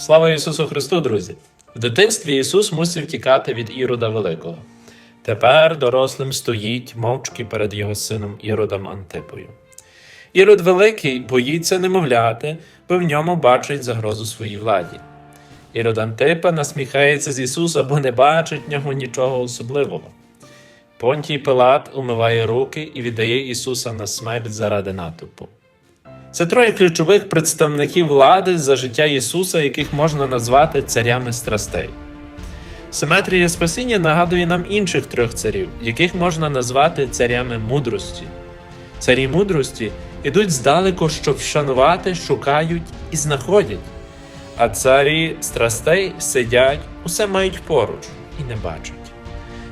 Слава Ісусу Христу, друзі! В дитинстві Ісус мусив тікати від Ірода Великого. Тепер дорослим стоїть мовчки перед його сином Іродом Антипою. Ірод Великий боїться немовляти, бо в ньому бачить загрозу своїй владі. Ірод Антипа насміхається з Ісуса, бо не бачить в нього нічого особливого. Понтій Пилат умиває руки і віддає Ісуса на смерть заради натовпу. Це троє ключових представників влади за життя Ісуса, яких можна назвати царями страстей. Симетрія спасіння нагадує нам інших трьох царів, яких можна назвати царями мудрості. Царі мудрості ідуть здалеку, щоб вшанувати, шукають і знаходять. А царі страстей сидять, усе мають поруч і не бачать.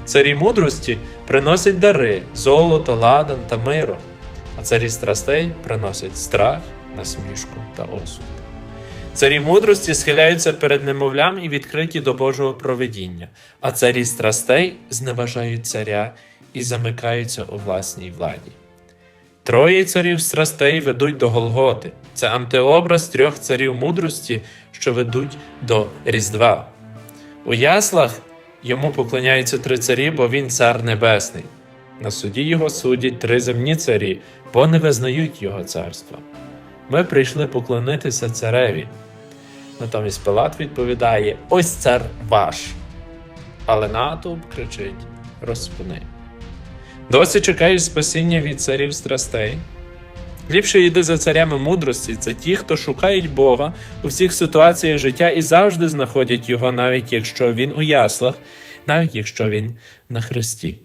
Царі мудрості приносять дари, золото, ладан та миро, а царі страстей приносять страх, насмішку та осуд. Царі мудрості схиляються перед немовлям і відкриті до Божого проведіння, а царі страстей зневажають царя і замикаються у власній владі. Троє царів страстей ведуть до Голготи. Це антиобраз трьох царів мудрості, що ведуть до Різдва. У яслах йому поклоняються три царі, бо він цар небесний. На суді його судять три земні царі, бо не визнають його царства. Ми прийшли поклонитися цареві. Натомість Пилат відповідає: Ось цар ваш. Але натовп кричить: Розпини. Досі чекаєш спасіння від царів страстей. Ліпше йди за царями мудрості, це ті, хто шукають Бога у всіх ситуаціях життя і завжди знаходять його, навіть якщо він у яслах, навіть якщо він на хресті.